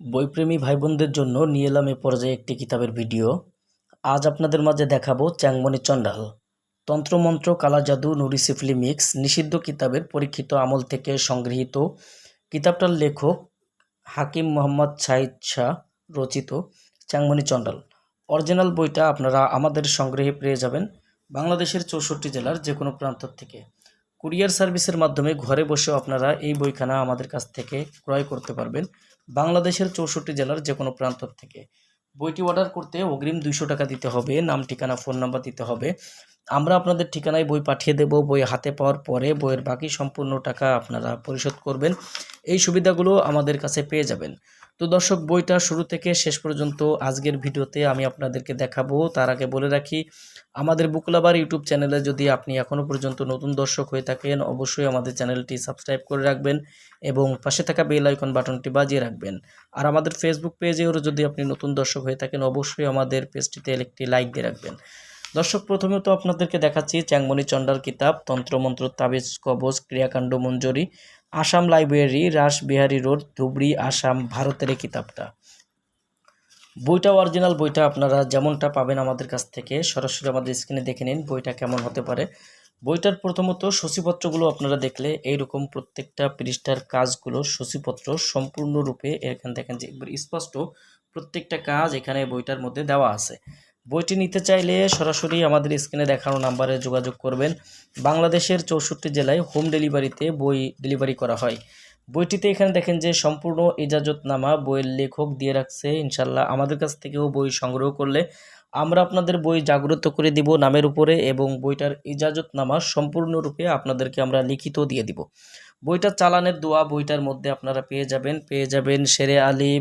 বইপ্রেমী ভাই বোনদের জন্য নিয়ে এলাম এ পর্যায়ে একটি কিতাবের ভিডিও। আজ আপনাদের মাঝে দেখাবো চ্যাংমণি চণ্ডাল। তন্ত্রমন্ত্র কালা জাদু নুরি সিফলি মিক্স নিষিদ্ধ কিতাবের পরীক্ষিত আমল থেকে সংগৃহীত। কিতাবটার লেখক হাকিম মোহাম্মদ সাইদ শাহ রচিত চ্যাংমণি চণ্ডাল। অরিজিনাল বইটা আপনারা আমাদের সংগ্রহে পেয়ে যাবেন বাংলাদেশের চৌষট্টি জেলার যে কোনো প্রান্ত থেকে। কুরিয়ার সার্ভিসের মাধ্যমে ঘরে বসেও আপনারা এই বইখানা আমাদের কাছ থেকে ক্রয় করতে পারবেন। বাংলাদেশের চৌষট্টি জেলার যে কোনো প্রান্ত থেকে। বইটি অর্ডার করতে অগ্রিম দুইশো টাকা দিতে হবে, নাম, ঠিকানা ফোন নাম্বার দিতে হবে। আমরা আপনাদের ঠিকানায় বই পাঠিয়ে দেব, বই হাতে পাওয়ার পরে বইয়ের বাকি সম্পূর্ণ টাকা আপনারা পরিশোধ করবেন। এই সুবিধাগুলো আমাদের কাছে পেয়ে যাবেন। তো দর্শক, বইটা শুরু থেকে শেষ পর্যন্ত আজকের ভিডিওতে আমি আপনাদেরকে দেখাবো। তার আগে বলে রাখি, আমাদের বুকলাবার ইউটিউব চ্যানেলে যদি আপনি এখনও পর্যন্ত নতুন দর্শক হয়ে থাকেন, অবশ্যই আমাদের চ্যানেলটি সাবস্ক্রাইব করে রাখবেন এবং পাশে থাকা বেল আইকন বাটনটি বাজিয়ে রাখবেন। আর আমাদের ফেসবুক পেজেও যদি আপনি নতুন দর্শক হয়ে থাকেন, অবশ্যই আমাদের পেজটিতে একটি লাইক দিয়ে রাখবেন। দর্শক, প্রথমে তো আপনাদেরকে দেখাচ্ছি চ্যাংমণি চণ্ডার কিতাব তন্ত্রমন্ত্র তাবিজ, কবজ, ক্রিয়াকাণ্ড, মঞ্জুরি, আসাম লাইব্রেরি, রাসবিহারী রোড, ধুবড়ি, আসাম, ভারতের এই কিতাবটা। বইটা অরিজিনাল বইটা আপনারা যেমনটা পাবেন আমাদের কাছ থেকে, সরাসরি আমাদের স্ক্রিনে দেখে নিন বইটা কেমন হতে পারে। বইটার প্রথমত সূচিপত্রগুলো আপনারা দেখলে এইরকম প্রত্যেকটা পৃষ্ঠার কাজগুলো সূচিপত্র সম্পূর্ণরূপে এখানে দেখেন যে স্পষ্ট প্রত্যেকটা কাজ এখানে বইটার মধ্যে দেওয়া আছে। বইটি নিতে চাইলে সরাসরি আমাদের স্ক্রিনে দেখানো নাম্বারে যোগাযোগ করবেন। বাংলাদেশের চৌষট্টি জেলায় হোম ডেলিভারিতে বই ডেলিভারি করা হয়। বইটিতে এখানে দেখেন যে সম্পূর্ণ ইজাজতনামা বইয়ের লেখক দিয়ে রাখছে ইনশাল্লাহ আমাদের কাছ থেকেও বই সংগ্রহ করলে আমরা আপনাদের বই জাগ্রত করে দিব নামের উপরে এবং বইটার ইজাজতনামা সম্পূর্ণরূপে আপনাদেরকে আমরা লিখিত দিয়ে দিব। বইটা চালানের দোয়া বইটার মধ্যে আপনারা পেয়ে যাবেন। পেয়ে যাবেন শেরে আলী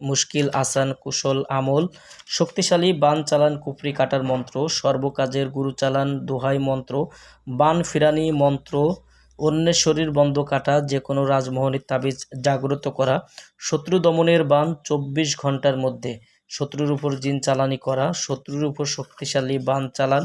মুশকিল, আসান, কুশল, আমল, শক্তিশালী, বান চালান, কুফরি কাটার মন্ত্র, সর্বকাজের গুরু চালান, দোহাই মন্ত্র, বান ফিরানি মন্ত্র অন্যের শরীর বন্ধ কাটা যে কোনো রাজমোহনের তাবিজ জাগ্রত করা, শত্রু দমনের বান চব্বিশ ঘণ্টার মধ্যে, শত্রুর উপর জিন চালানি করা, শত্রুর উপর শক্তিশালী বান চালান,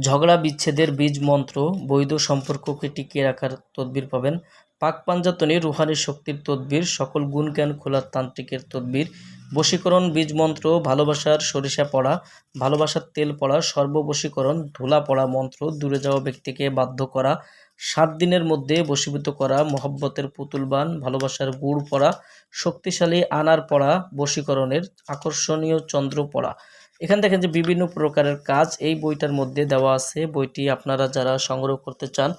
ঝগড়া বিচ্ছেদের বীজ মন্ত্র, বৈধ সম্পর্ককে টিকিয়ে রাখার তদবির পাবেন। পাক পাঞ্জাতনে রুহানি শক্তির তদবির, সকল গুণ জ্ঞান খোলার তান্ত্রিকের তদবির বশীকরণ বীজ মন্ত্র, ভালোবাসার সরিষা পড়া, ভালোবাসার তেল পড়া, সর্ববশীকরণ ধুলা পড়া মন্ত্র, দূরে যাওয়া ব্যক্তিকে বাধ্য করা, সাত দিনের মধ্যে বশীভূত করা, মোহব্বতের পুতুলবান ভালোবাসার গুড় পড়া, শক্তিশালী আনার পড়া, বশীকরণের আকর্ষণীয় চন্দ্র পড়া। এখান দেখেন যে বিভিন্ন প্রকারের কাজ এই বইটার মধ্যে দেওয়া আছে। বইটি আপনারা যারা সংগ্রহ করতে চান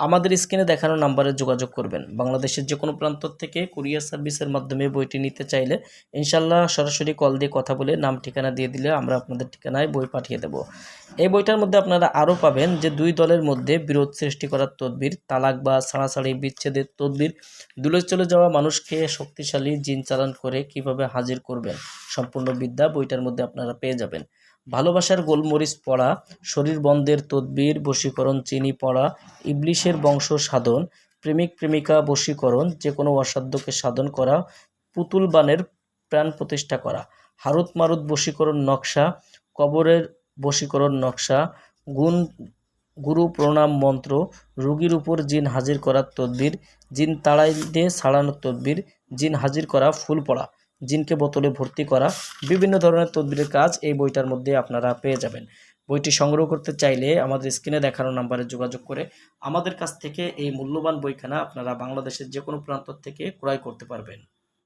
আমাদের স্ক্রিনে দেখানো নাম্বারে যোগাযোগ করবেন। বাংলাদেশের যে কোনো প্রান্ত থেকে কুরিয়ার সার্ভিসের মাধ্যমে বইটি নিতে চাইলে ইনশাল্লাহ সরাসরি কল দিয়ে কথা বলে নাম, ঠিকানা দিয়ে দিলে আমরা আপনাদের ঠিকানায় বই পাঠিয়ে দেব। এই বইটার মধ্যে আপনারা আরও পাবেন যে দুই দলের মধ্যে বিরোধ সৃষ্টি করার তদবির, তালাক বা ছাড়াছাড়ি বিচ্ছেদের তদবির দূরে চলে যাওয়া মানুষকে শক্তিশালী জিন চালান করে কীভাবে হাজির করবেন, সম্পূর্ণ বিদ্যা বইটার মধ্যে আপনারা পেয়ে যাবেন। ভালোবাসার গোলমরিচ পড়া, শরীর বন্ধের তদবির, বশীকরণ চিনি পড়া, ইবলিশের বংশ সাধন, প্রেমিক প্রেমিকা বশীকরণ যে কোনো অসাধ্যকে সাধন করা, পুতুল বানের প্রাণ প্রতিষ্ঠা করা, হারুত মারুত বশীকরণ নকশা, কবরের বশীকরণ নকশা, গুণ, গুরু প্রণাম মন্ত্র, রুগীর উপর জিন হাজির করার তদবির, জিন তাড়াই দিয়ে ছাড়ানোর তদবির, জিন হাজির করা ফুল পড়া। জিনকে বোতলে ভর্তি করা, বিভিন্ন ধরনের তদবিরের কাজ এই বইটার মধ্যে আপনারা পেয়ে যাবেন। বইটি সংগ্রহ করতে চাইলে আমাদের স্ক্রিনে দেখানো নাম্বারে যোগাযোগ করে আমাদের কাছ থেকে এই মূল্যবান বইখানা আপনারা বাংলাদেশের যে কোনো প্রান্ত থেকে ক্রয় করতে পারবেন।